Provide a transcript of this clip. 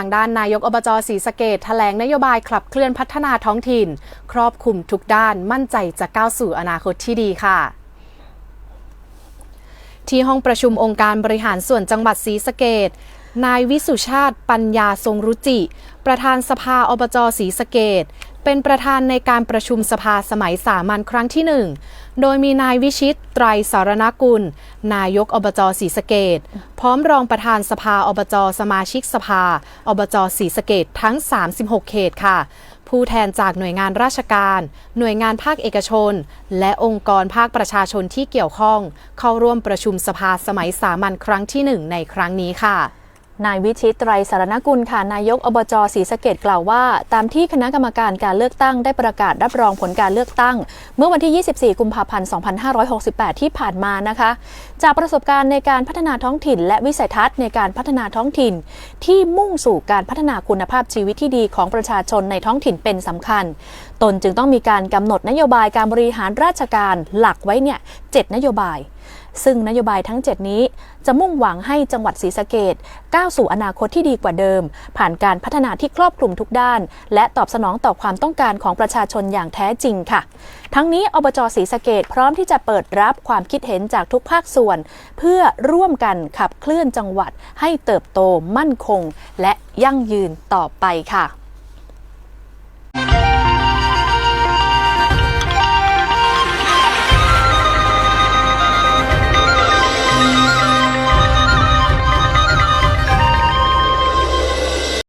างด้านนายกอบจศรีสะเกดแถลงนโยบายขับเคลื่อนพัฒนาท้องถิ่น ครอบคลุมทุกด้านมั่นใจจะก้าวสู่อนาคตที่ดีค่ะที่ห้องประชุมองค์การบริหารส่วนจังหวัดศรีสะเกด นายวิสุชาติปัญญาทรงรุจิ ประธานสภาอบจศรีสะเกดเป็นประธานในการประชุมสภาสมัยสามัญครั้งที่หนึ่ง โดยมีนายวิชิต ไตรสารณกุล นายกอบจศรีสะเกดพร้อมรองประธานสภาอบจสมาชิกสภา อบจศรีสะเกดทั้ง 36 เขตค่ะ ผู้แทนจากหน่วยงานราชการ หน่วยงานภาคเอกชน และองค์กรภาคประชาชนที่เกี่ยวข้อง เข้าร่วมประชุมสภาสมัยสามัญครั้งที่หนึ่งในครั้งนี้ค่ะ นายวิชิตไตรสารณกุลค่ะนายกอบจศรีสะเกดกล่าวว่า ตามที่คณะกรรมการการเลือกตั้งได้ประกาศรับรองผลการเลือกตั้ง เมื่อวันที่ 24 กุมภาพันธ์ 2568 ที่ผ่านมานะคะ จากประสบการณ์ในการพัฒนาท้องถิ่น และวิสัยทัศน์ในการพัฒนาท้องถิ่น ที่มุ่งสู่การพัฒนาคุณภาพชีวิตที่ดีของประชาชนในท้องถิ่นเป็นสำคัญ ตนจึงต้องมีการกำหนดนโยบายการบริหารราชการหลักไว้เนี่ยเจ็ดนโยบาย ซึ่งนโยบายทั้ง 7 นี้จะมุ่งหวังให้จังหวัดศรีสะเกดก้าวสู่อนาคตที่ดีกว่าเดิม ผ่านการพัฒนาที่ครอบคลุมทุกด้าน และตอบสนองต่อความต้องการของประชาชนอย่างแท้จริงค่ะ ทั้งนี้อบจศรีสะเกดพร้อมที่จะเปิดรับความคิดเห็นจากทุกภาคส่วน เพื่อร่วมกันขับเคลื่อนจังหวัดให้เติบโตมั่นคง และยั่งยืนต่อไปค่ะ